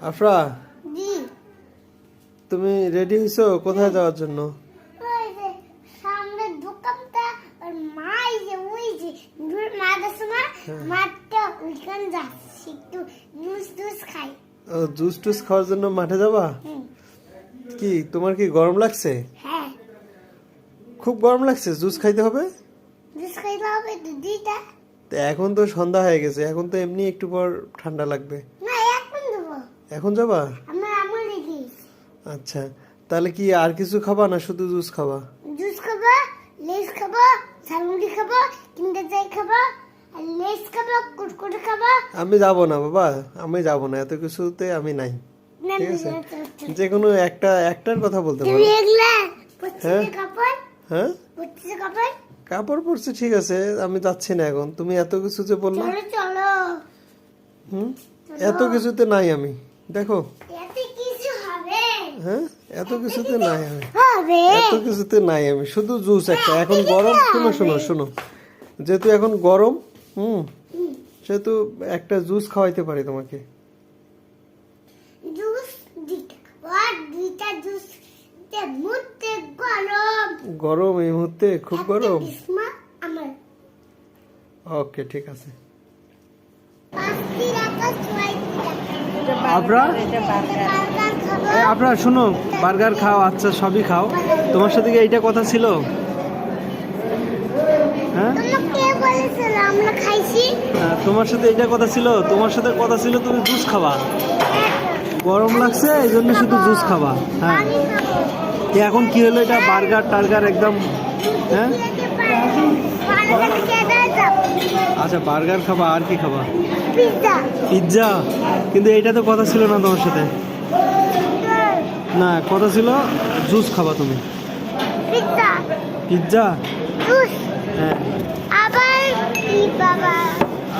আফরা জি। তুমি রেডি হয়েছো কোথায় যাওয়ার জন্য? ওই দোকানটা আর মাই যে ওই যে দূর মাদ্রাসা মা মাঠটা ওইখানে যাচ্ছি একটু জুস টুস খাই। ও, জুস টুস খাওয়ার জন্য মাঠে যাবা? কি তোমার কি গরম লাগছে? হ্যাঁ। খুব গরম লাগছে জুস খাইতে হবে? জুস খাইতে হবে তো দিটা এখন তো সন্ধ্যা হয়ে গেছে এখন তো এমনি একটু পর ঠান্ডা লাগবে। এখন যাবা? আচ্ছা তাহলে কি আর কিছু খাবা না শুধু জুস খাবা? জুস খাব লেস খাব ঝালমুড়ি খাব কিন্ডার যাই খাব আর লেস খাব কুরকুরে খাব। আমি যাব না বাবা। আমি যাব না এত কিছুতে আমি নাই। ঠিক আছে। যে কোনো একটা একটার কথা বলতে পারো। হ্যাঁ? হ্যাঁ? কাপড়? কাপড় পরছে ঠিক আছে আমি যাচ্ছি না এখন। তুমি এত কিছু যে বললা হুম? এত কিছুতে নাই আমি। দেখো। হ্যাঁ? এত কিছুতে নাই আমি। এত কিছুতে নাই আমি। শুধু জুস একটা। এখন গরম। শোনো শোনো শোনো। যেহেতু এখন গরম হুম সেহেতু একটা জুস খাওয়াইতে পারি তোমাকে। গরম। এই মুহূর্তে? খুব গরম? ওকে ঠিক আছে। এই আপনারা শুনো বার্গার খাও আচ্ছা সবই খাও। তোমার সাথে কি এইটা কথা ছিল? হ্যাঁ? আহ, তোমার সাথে এইটা কথা ছিল? তোমার সাথে কথা ছিল তুমি জুস খাবা। গরম লাগছে এই জন্য শুধু জুস খাবা। হ্যাঁ। এখন কি হলো এটা? বার্গার টার্গার একদম হ্যাঁ? আচ্ছা বার্গার খাবা আর কি খাবা? পিৎজা কিন্তু এটা তো কথা ছিল না তোমার সাথে। না কথা ছিল জুস খাবা তুমি। পিৎজা হ্যাঁ।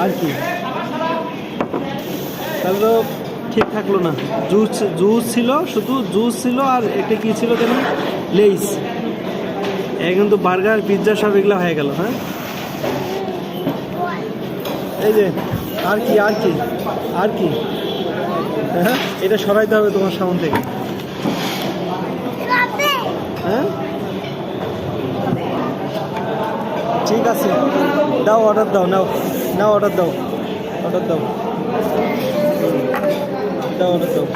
আর কি? তাহলে তো ঠিক থাকল না। জুস জুস ছিল শুধু জুস ছিল আর একটা কি ছিল কেন লেইস এখন তো বার্গার পিৎজা সব এগুলো হয়ে গেল হ্যাঁ? এই যে, আর কি আর কি আর কি? হ্যাঁ এটা সরাইতে হবে তোমার সামন থেকে। হ্যাঁ? ঠিক আছে। দাও অর্ডার দাও, নাও নাও অর্ডার দাও অর্ডার দাও। দাও অর্ডার দাও।